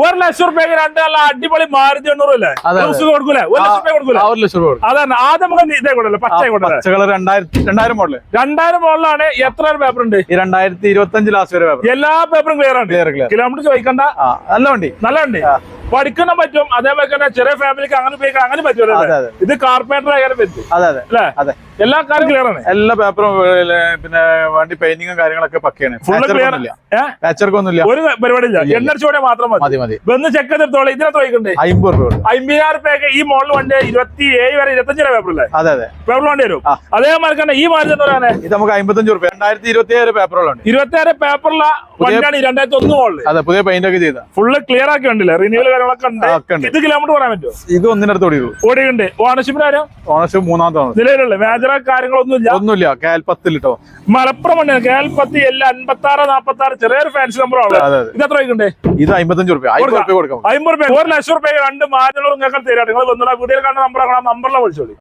ഒരു ലക്ഷം റുപ്യക്ക് രണ്ട് നല്ല അടിപൊളി മാരുതി എണ്ണൂറ് അല്ലേ? കൊടുക്കൂലേ? ഒരു ലക്ഷം റുപ്യ കൊടുക്കൂലേ? ഒരു ലക്ഷം രൂപ. അതാണ് ആദ്യം നമുക്ക് ഇതേ കൊടുക്കല്ലേ പച്ച രണ്ടായിരം മോഡൽ. രണ്ടായിരം മോഡലാണ് എത്ര പേപ്പർ ഉണ്ട്? ഈ രണ്ടായിരത്തി ഇരുപത്തി അഞ്ച് ലാസ്റ്റ് വരെ പേപ്പർ എല്ലാ പേപ്പറും ക്ലിയർ ആണ്. ക്ലിയർ ക്ലിയർ കിലോമീറ്റർ ചോദിക്കണ്ട. നല്ല വണ്ടി. നല്ല വണ്ടി. പഠിക്കുന്ന പറ്റും. അതേപോലെ തന്നെ ചെറിയ ഫാമിലിക്ക് അങ്ങനെ ഉപയോഗിക്കാൻ അങ്ങനെ പറ്റുമല്ലോ ഇത് കാർപ്പറേറ്റർ ആയാലും പറ്റും. അതെ അതെ. അല്ലേ? അതെ. എല്ലാ കാര്യം ക്ലിയർ ആണ്. എല്ലാ പേപ്പറും പിന്നെ വണ്ടി പെയിന്റിങ്ങും കാര്യങ്ങളൊക്കെ പക്കയാണ്. ഫുള്ള് ഒന്നുമില്ല. ഒരു പരിപാടിയില്ല. ഇല്ല. എണ്ണടിച്ചോടെ മാത്രം മതി. മതി വന്ന് ചെക്ക് ചെയ്തെടുത്തോളൂ. ഇതിനെത്ര വയ്ക്കണ്ടേ അമ്പത് രൂപ. അമ്പതിനായിരം രൂപയൊക്കെ ഈ മോഡൽ വണ്ടി ഇരുപത്തി ഏഴ് വരെ ഇരുപത്തഞ്ച് രൂപ പേപ്പർ അല്ലേ? അതെ അതെ. പേപ്പർ വണ്ടി വരും. അതേ അതേമാതിരി തന്നെ ഈ മാറ്റി പറയാനേ? ഇത് നമുക്ക് അമ്പത്തഞ്ച് രൂപ രണ്ടായിരത്തി ഇരുപത്തി ഏഴ് പേപ്പറുകളുണ്ട് ഇരുപത്തി ആറ് പേപ്പറുള്ള വണ്ടിയാണ് രണ്ടായിരത്തി ഒന്ന് മോഡൽ അതെ പുതിയ പെയിന്റ് ഒക്കെ ചെയ്ത ഫുള്ള് ക്ലിയർ ആക്കി ഉണ്ടല്ലേ റിന്യൂവൽ കാര്യങ്ങളൊക്കെ ഉണ്ട്. ഇത് കിലോമീറ്റർ പറയാൻ പറ്റുമോ? ഇത് ഒന്നിനടുത്ത് ഓടി ഓടിയുണ്ട് ഓണർഷിപ്പിന് ആരും? ഓണർഷിപ്പ് മൂന്നാമത്തെ നിലവിലുള്ള മേജർ കാര്യങ്ങളൊന്നുമില്ല. ഒന്നുമില്ല. കേൽപ്പത്തിൽ കേട്ടോ മലപ്പുറം വണ്ടിയാണ് കേൽപ്പത്തി എല്ലാം അൻപത്തി ആറ് നാപ്പത്തി ആറ് ചെറിയൊരു ഫാൻസി നമ്പറാണ് അതെ. ഇത് എത്ര വയ്ക്കണ്ടേ ഇത് അമ്പത്തഞ്ച് അമ്പത് രൂപ ഒരു ലക്ഷം റുപ്യ രണ്ട് മാറ്റങ്ങളും നിങ്ങൾക്ക് തരാം. നിങ്ങൾ വന്നുള്ള വീഡിയോയിൽ കണ്ട നമ്പർ നമ്പറിലെ വിളിച്ചോളി.